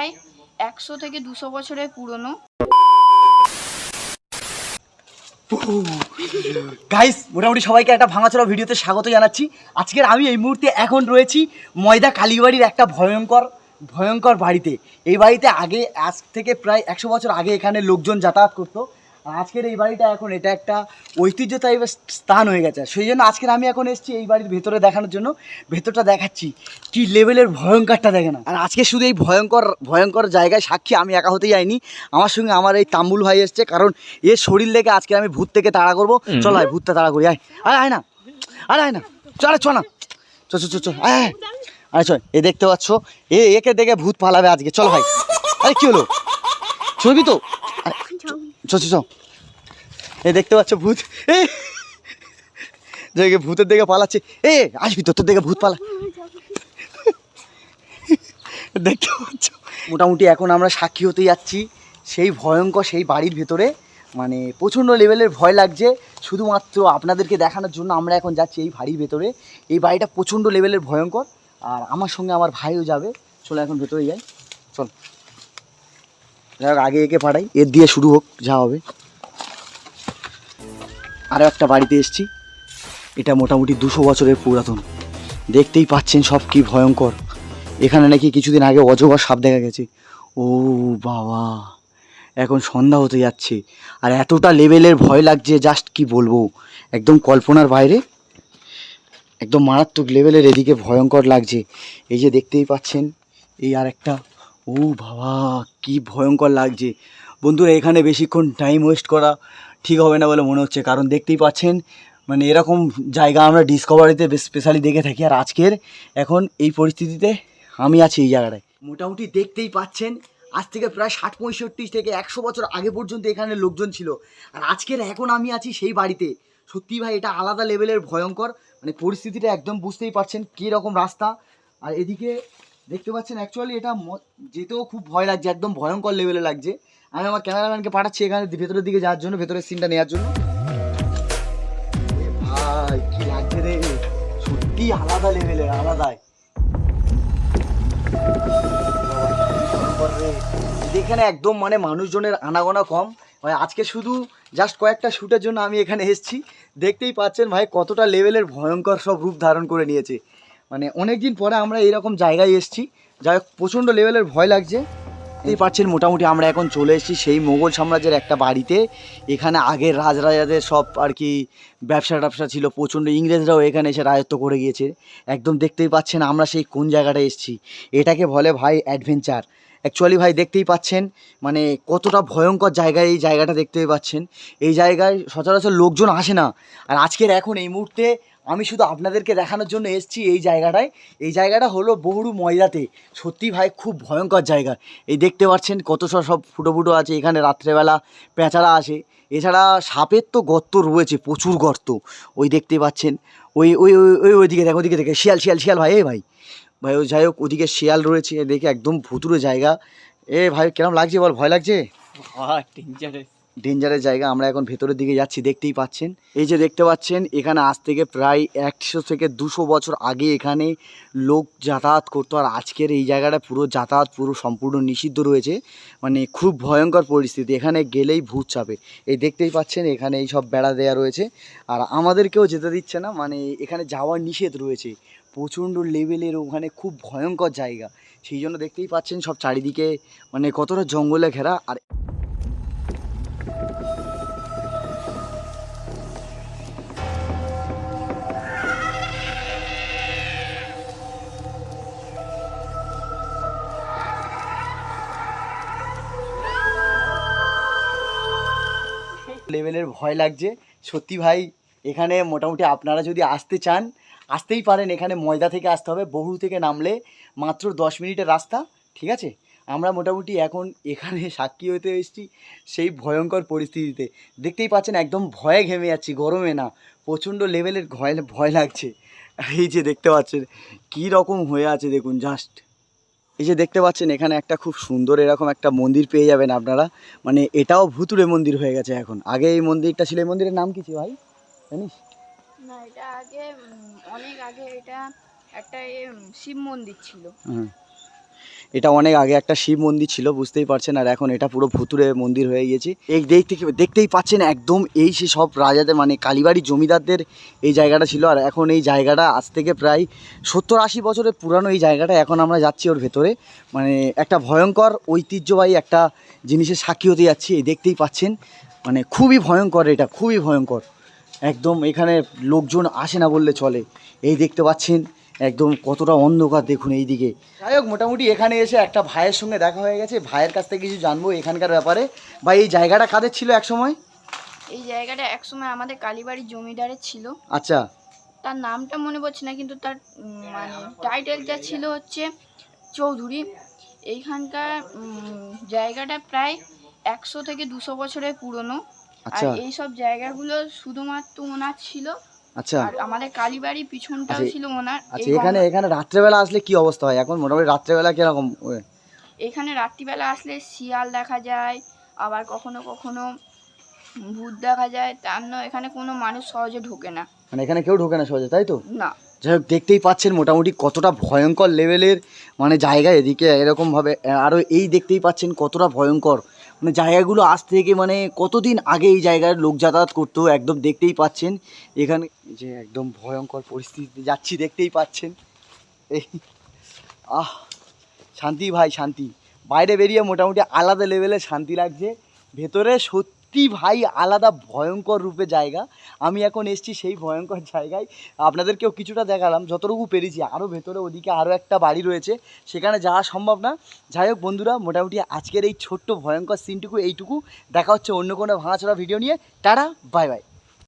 প্রায় একশো থেকে দুশো বছরের পুরনো। গাইস মোটামুটি সবাইকে একটা ভাঙাচোরা ভিডিওতে স্বাগত জানাচ্ছি। আজকের আমি এই মুহূর্তে এখন রয়েছি ময়দা কালীবাড়ির একটা ভয়ঙ্কর ভয়ঙ্কর বাড়িতে। এই বাড়িতে আগে, আজ থেকে প্রায় একশো বছর আগে এখানে লোকজন যাতায়াত করতো। আজকের এই বাড়িটা এখন এটা একটা ঐতিহ্য টাইপের স্থান হয়ে গেছে। সেই জন্য আজকের আমি এখন এসেছি এই বাড়ির ভেতরে দেখানোর জন্য। ভেতরটা দেখাচ্ছি। কি লেভেলের ভয়ঙ্করটা দেখে না। আর আজকে শুধু এই ভয়ঙ্কর ভয়ঙ্কর জায়গায় সাক্ষী আমি একা হতে যাইনি। আমার সঙ্গে আমার এই তাম্বুল ভাই এসছে কারণ এর শরীর লেগে আজকে আমি ভূত থেকে তাড়া করব। চলো আয় ভূতটা তাড়া করি আয়। আয় আয় না। আরে আয় না। চলে চ না। চ চ চ আয় আরে চল এ দেখতে পাচ্ছ। এ একে দেখে ভূত পালাবে আজকে। চলো ভাই। আরে কি হলো? ছবি তো। আরে, চ চ চ এ দেখতে পাচ্ছ ভূত? এ ভূতের দিকে পালাচ্ছে। এ, আসবি তোর দিকে ভূত পালা। দেখতে পাচ্ছ? মোটামুটি এখন আমরা সাক্ষী হতে যাচ্ছি। সেই ভয়ঙ্কর সেই বাড়ির ভেতরে। মানে প্রচণ্ড লেভেলের ভয় লাগছে। শুধুমাত্র আপনাদেরকে দেখানোর জন্য আমরা এখন যাচ্ছি এই বাড়ির ভেতরে। এই বাড়িটা প্রচণ্ড লেভেলের ভয়ঙ্কর। আর আমার সঙ্গে আমার ভাইও যাবে। চলো এখন ভেতরে যাই। চল। যাই আগে একে পাঠাই, এর দিয়ে শুরু হোক, যা হবে। আরও একটা বাড়িতে এসছি। এটা মোটামুটি দুশো বছরের পুরাতন। দেখতেই পাচ্ছেন সব কি ভয়ঙ্কর। এখানে নাকি কিছুদিন আগে অজগর সাপ দেখা গেছে। ও বাবা, এখন সন্ধ্যা হতে যাচ্ছে। আর এতটা লেভেলের ভয় লাগছে, জাস্ট কি বলব? একদম কল্পনার বাইরে। একদম মারাত্মক লেভেলের এদিকে ভয়ঙ্কর লাগছে। এই যে দেখতেই পাচ্ছেন, এই আর একটা ও বাবা, কি ভয়ঙ্কর লাগছে। বন্ধুরা, এখানে বেশিক্ষণ টাইম ওয়েস্ট করা ঠিক হবে না বলে মনে হচ্ছে। কারণ দেখতেই পাচ্ছেন মানে এরকম জায়গা আমরা ডিসকভারিতে স্পেশালি দেখে থাকি। আর আজকের এখন এই পরিস্থিতিতে আমি আছি এই জায়গাটায়। মোটামুটি দেখতেই পাচ্ছেন, আজ থেকে প্রায় ষাট পঁয়ষট্টি থেকে একশো বছর আগে পর্যন্ত এখানে লোকজন ছিল। আর আজকের এখন আমি আছি সেই বাড়িতে। সত্যি ভাই, এটা আলাদা লেভেলের ভয়ঙ্কর। মানে পরিস্থিতিটা একদম বুঝতেই পারছেন কী রকম রাস্তা। আর এদিকে দেখতে পাচ্ছেন অ্যাকচুয়ালি এটা যেতেও খুব ভয় লাগছে, একদম ভয়ঙ্কর লেভেলে লাগছে। আমি আমার ক্যামেরাম্যানকে পাঠাচ্ছি এখানে ভেতরের দিকে যাওয়ার জন্য, ভেতরের সিনটা নেওয়ার জন্য। ভাই লাগছে রে? সত্যি আলাদা লেভেলের আলাদাই। এখানে একদম মানে মানুষজনের আনাগোনা কম। ভাই, আজকে শুধু জাস্ট কয়েকটা শ্যুটের জন্য আমি এখানে এসেছি। দেখতেই পাচ্ছেন ভাই, কতটা লেভেলের ভয়ঙ্কর সব রূপ ধারণ করে নিয়েছে। মানে অনেক দিন পরে আমরা এরকম জায়গায় এসেছি। যাই হোক, প্রচণ্ড লেভেলের ভয় লাগছে। এই পাচ্ছেন, মোটামুটি আমরা এখন চলে এসেছি সেই মোগল সাম্রাজ্যের একটা বাড়িতে। এখানে আগের রাজরাজাদের সব আর কি ব্যবসা ট্যাবসা ছিল, প্রচণ্ড ইংরেজরাও এখানে এসে রাজত্ব করে গিয়েছে। একদম দেখতেই পাচ্ছেন, আমরা সেই কোন জায়গাটায় এসেছি। এটাকে বলে ভাই অ্যাডভেঞ্চার অ্যাকচুয়ালি ভাই, দেখতেই পাচ্ছেন মানে কতটা ভয়ঙ্কর জায়গায় এই জায়গাটা দেখতেই পাচ্ছেন। এই জায়গায় সচরাচর লোকজন আসে না। আর আজকের এখন এই মুহূর্তে আমি শুধু আপনাদেরকে দেখানোর জন্য এসেছি এই জায়গাটায়। এই জায়গাটা হলো বহুরু ময়দাতে। সত্যি ভাই, খুব ভয়ঙ্কর জায়গা। এই দেখতে পাচ্ছেন কত সব সব ফুটো ফুটো আছে। এখানে রাত্রেবেলা পেঁচারা আসে। এছাড়া সাপের তো গর্ত রয়েছে, প্রচুর গর্ত। ওই দেখতে পাচ্ছেন। ওই ওই ওই ওই ওইদিকে দেখ, ওদিকে দেখে। শিয়াল শিয়াল শিয়াল ভাই এ ভাই। ভাই ওই যাই হোক, ওদিকে শিয়াল রয়েছে। দেখে একদম ভুতুরে জায়গা। এ ভাই, কেরম লাগছে বল? ভয় লাগছে? ডেঞ্জারের জায়গা, আমরা এখন ভেতরের দিকে যাচ্ছি, দেখতেই পাচ্ছেন। এই যে দেখতে পাচ্ছেন, এখানে আজ থেকে প্রায় একশো থেকে দুশো বছর আগে এখানে লোক যাতায়াত করতো, আর আজকের এই জায়গাটা পুরো যাতায়াত পুরো সম্পূর্ণ নিষিদ্ধ রয়েছে। মানে খুব ভয়ঙ্কর পরিস্থিতি, এখানে গেলেই ভূত চাপে। এই দেখতেই পাচ্ছেন, এখানে এই সব বেড়া দেওয়া রয়েছে। আর আমাদেরকেও যেতে দিচ্ছে না মানে এখানে যাওয়ার নিষেধ রয়েছে। প্রচণ্ড লেভেলের ওখানে খুব ভয়ঙ্কর জায়গা। সেই জন্য দেখতেই পাচ্ছেন, সব চারিদিকে মানে কতটা জঙ্গলে ঘেরা, আর লেভেলের ভয় লাগছে। সত্যি ভাই, এখানে মোটামুটি আপনারা যদি আসতে চান, আসতেই পারেন। এখানে ময়দা থেকে আসতে হবে বহু থেকে নামলে মাত্র দশ মিনিটের রাস্তা, ঠিক আছে? আমরা মোটামুটি এখন এখানে সাক্ষী হতে এসেছি সেই ভয়ঙ্কর পরিস্থিতিতে। দেখতেই পাচ্ছেন, একদম ভয়ে ঘেমে যাচ্ছি, গরমে না, প্রচণ্ড লেভেলের ভয় ভয় লাগছে। এই যে দেখতে পাচ্ছেন, কী রকম হয়ে আছে, দেখুন জাস্ট এই যে দেখতে পাচ্ছেন এখানে একটা খুব সুন্দর এরকম একটা মন্দির পেয়ে যাবেন আপনারা। মানে এটাও ভুতুরে মন্দির হয়ে গেছে এখন। আগে এই মন্দিরটা ছিল এই মন্দিরের নাম কি ছিল ভাই? জানিস? না এটা আগে অনেক আগে এটা একটা শিব মন্দির ছিল। হুম। এটা অনেক আগে একটা শিব মন্দির ছিল, বুঝতেই পারছেন, আর এখন এটা পুরো ভুতুরে মন্দির হয়ে গিয়েছে। এই দিক থেকে দেখতেই পাচ্ছেন একদম এই সে সব রাজাদের মানে কালীবাড়ি জমিদারদের এই জায়গাটা ছিল, আর এখন এই জায়গাটা আজ থেকে প্রায় সত্তর আশি বছরের পুরানো এই জায়গাটা, এখন আমরা যাচ্ছি ওর ভেতরে। মানে একটা ভয়ঙ্কর ঐতিহ্যবাহী একটা জিনিসের সাক্ষী হতে যাচ্ছি, এই দেখতেই পাচ্ছেন। মানে খুবই ভয়ঙ্কর এটা, খুবই ভয়ঙ্কর। একদম এখানে লোকজন আসে না বললে চলে। এই দেখতে পাচ্ছেন একদম কতটা অন্ধকার দেখুন এই দিকে যাই হোক মোটামুটি এখানে এসে একটা ভাইয়ের সঙ্গে দেখা হয়ে গেছে। ভাইয়ের কাছ থেকে কিছু জানব এখানকার ব্যাপারে। ভাই এই জায়গাটা কাদের ছিল এক সময় এই জায়গাটা একসময় আমাদের কালীবাড়ির জমিদারের ছিল। আচ্ছা। তার নামটা মনে পড়ছে না কিন্তু তার মানে টাইটেলটা ছিল হচ্ছে চৌধুরী। এইখানকার জায়গাটা প্রায় একশো থেকে দুশো বছরের পুরনো। আর আচ্ছা। এই সব জায়গাগুলো শুধুমাত্র ওনার ছিল। আচ্ছা। আর আমাদের কালীবাড়ি পিছনটাও আচ্ছা, ছিল ওনার আচ্ছা এখানে এখানে রাত্রেবেলা আসলে কি অবস্থা হয়? এখন মোটামুটি রাত্রেবেলা কীরকম এখানে রাত্রিবেলা আসলে শিয়াল দেখা যায় আবার কখনো কখনো ভূত দেখা যায়। তার এখানে কোনো মানুষ সহজে ঢোকে না। মানে এখানে কেউ ঢোকে না সহজে তাই তো? না। যাই হোক দেখতেই পাচ্ছেন মোটামুটি কতটা ভয়ঙ্কর লেভেলের মানে জায়গা এদিকে এরকমভাবে আরও এই দেখতেই পাচ্ছেন কতটা ভয়ঙ্কর। মানে জায়গাগুলো আজ থেকে মানে কতদিন আগে এই জায়গার লোক যাতায়াত করতো একদম দেখতেই পাচ্ছেন। এখানে যে একদম ভয়ঙ্কর পরিস্থিতিতে যাচ্ছি দেখতেই পাচ্ছেন। এই, আহ, শান্তি ভাই, শান্তি। বাইরে বেরিয়ে মোটামুটি আলাদা লেভেলে শান্তি লাগছে। ভেতরে সত্যি ভাই, আলাদা ভয়ঙ্কর রূপে জায়গা। আমি এখন এসছি সেই ভয়ঙ্কর জায়গায়। আপনাদেরকেও কিছুটা দেখালাম, যতটুকু পেরেছি। আরও ভেতরে, ওদিকে আরও একটা বাড়ি রয়েছে। সেখানে যাওয়া সম্ভব না। যাই হোক বন্ধুরা, মোটামুটি আজকের এই ছোট্ট ভয়ঙ্কর সিনটুকু এইটুকু। দেখা হচ্ছে অন্য কোনো ভাঙাচোরা ভিডিও নিয়ে। Tata bye bye